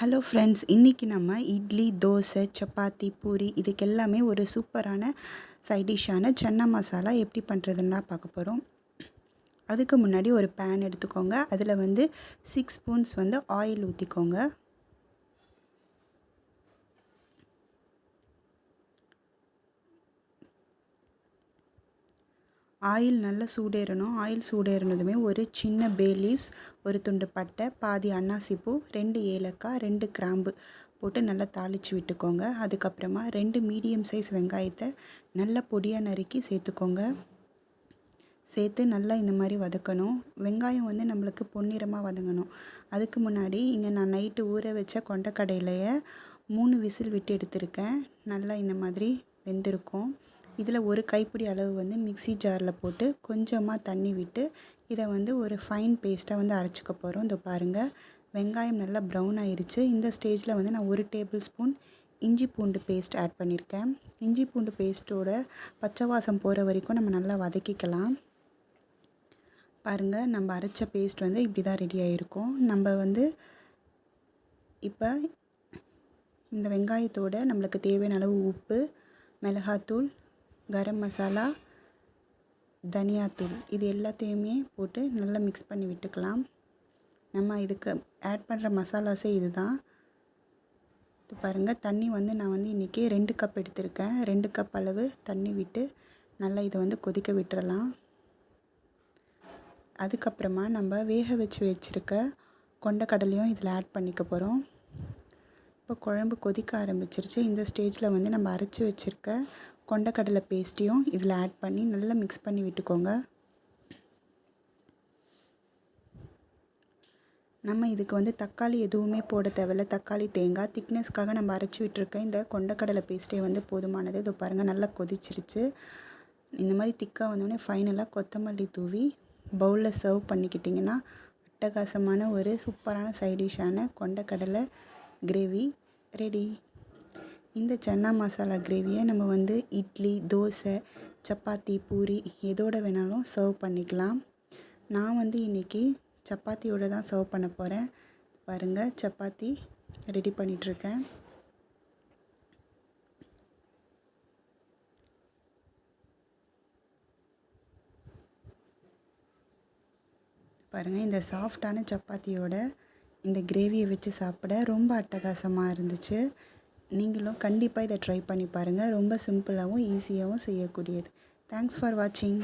Hello friends இன்றைக்கி நம்ம இட்லி தோசை சப்பாத்தி பூரி இதுக்கு எல்லாமே ஒரு சூப்பரான சைடிஷ்ஷான சன்னா மசாலா எப்படி பண்ணுறதுன்னா பார்க்க போகிறோம் அதுக்கு முன்னாடி ஒரு பேன் எடுத்துக்கோங்க. அதில் வந்து சிக்ஸ் ஸ்பூன்ஸ் வந்து ஆயில் ஊற்றிக்கோங்க ஆயில் நல்லா சூடேறணும். ஆயில் சூடேறினதுமே ஒரு சின்ன பே லீவ்ஸ் ஒரு துண்டு பட்டை பாதி அன்னாசிப்பூ ரெண்டு ஏலக்காய் ரெண்டு கிராம்பு போட்டு நல்லா தாளித்து விட்டுக்கோங்க. அதுக்கப்புறமா ரெண்டு மீடியம் சைஸ் வெங்காயத்தை நல்லா பொடியாக நறுக்கி சேர்த்துக்கோங்க. சேர்த்து நல்லா இந்த மாதிரி வதக்கணும். வெங்காயம் வந்து நம்மளுக்கு பொன்னிறமாக வதங்கணும். அதுக்கு முன்னாடி இங்கே நான் நைட்டு ஊற வச்ச கொண்டக்கடையிலையே மூணு விசில் விட்டு எடுத்திருக்கேன். நல்லா இந்த மாதிரி வெந்திருக்கும். இதில் ஒரு கைப்பிடி அளவு வந்து மிக்சி ஜாரில் போட்டு கொஞ்சமாக தண்ணி விட்டு இதை வந்து ஒரு ஃபைன் பேஸ்ட்டாக வந்து அரைச்சிக்க போகிறோம். இதை பாருங்கள் வெங்காயம் நல்லா ப்ரௌன் ஆயிடுச்சு இந்த ஸ்டேஜில் வந்து நான் ஒரு டேபிள் ஸ்பூன் இஞ்சி பூண்டு பேஸ்ட் ஆட் பண்ணியிருக்கேன். இஞ்சி பூண்டு பேஸ்ட்டோட பச்சை வாசம் போகிற வரைக்கும் நம்ம நல்லா வதக்கிக்கலாம். பாருங்கள் நம்ம அரைச்ச பேஸ்ட் வந்து இப்படி தான் ரெடி ஆகிருக்கும் நம்ம வந்து இப்போ இந்த வெங்காயத்தோட நம்மளுக்கு தேவையான அளவு உப்பு மிளகாத்தூள் கரம் மசாலா தனியாத்தூள் இது எல்லாத்தையுமே போட்டு நல்லா மிக்ஸ் பண்ணி விட்டுக்கலாம். நம்ம இதுக்கு ஆட் பண்ணுற மசாலாஸே இது தான் இது பாருங்கள் தண்ணி வந்து நான் வந்து இன்றைக்கி ரெண்டு கப் எடுத்திருக்கேன். ரெண்டு கப் அளவு தண்ணி விட்டு நல்லா இதை வந்து கொதிக்க விட்டுறலாம். அதுக்கப்புறமா நம்ம வேக வச்சு வச்சுருக்க கொண்டக்கடலையும் இதில் ஆட் பண்ணிக்க போகிறோம் இப்போ குழம்பு கொதிக்க ஆரம்பிச்சிருச்சு. இந்த ஸ்டேஜில் வந்து நம்ம அரைச்சி வச்சுருக்க கொண்டக்கடலை பேஸ்ட்டையும் இதில் ஆட் பண்ணி நல்லா மிக்ஸ் பண்ணி விட்டுக்கோங்க. நம்ம இதுக்கு வந்து தக்காளி எதுவுமே போட தேவையில்ல. தக்காளி தேங்காய் திக்னஸ்க்காக நம்ம அரைச்சி விட்டுருக்க இந்த கொண்டக்கடலை பேஸ்ட்டே வந்து போதுமானது. இது பாருங்கள் நல்லா கொதிச்சிருச்சு. இந்த மாதிரி திக்காக வந்தோடனே ஃபைனலாக கொத்தமல்லி தூவி பவுலில் சர்வ் பண்ணிக்கிட்டிங்கன்னா அட்டகாசமான ஒரு சூப்பரான சைடிஷ்ஷான கொண்டக்கடலை கிரேவி ரெடி இந்த சன்னா மசாலா கிரேவியை நம்ம வந்து இட்லி தோசை சப்பாத்தி பூரி எதோடு வேணாலும் சர்வ் பண்ணிக்கலாம். நான் வந்து இன்றைக்கி சப்பாத்தியோடு தான் சர்வ் பண்ண போகிறேன் பாருங்கள் சப்பாத்தி ரெடி பண்ணிகிட்ருக்கேன் பாருங்கள் இந்த சாஃப்டான சப்பாத்தியோட இந்த கிரேவியை வச்சு சாப்பிட ரொம்ப அட்டகாசமாக இருந்துச்சு. நீங்களும் கண்டிப்பாக இதை ட்ரை பண்ணி பாருங்கள் ரொம்ப சிம்பிளாகவும் ஈஸியாகவும் செய்யக்கூடியது. தேங்க்ஸ் ஃபார் வாட்சிங்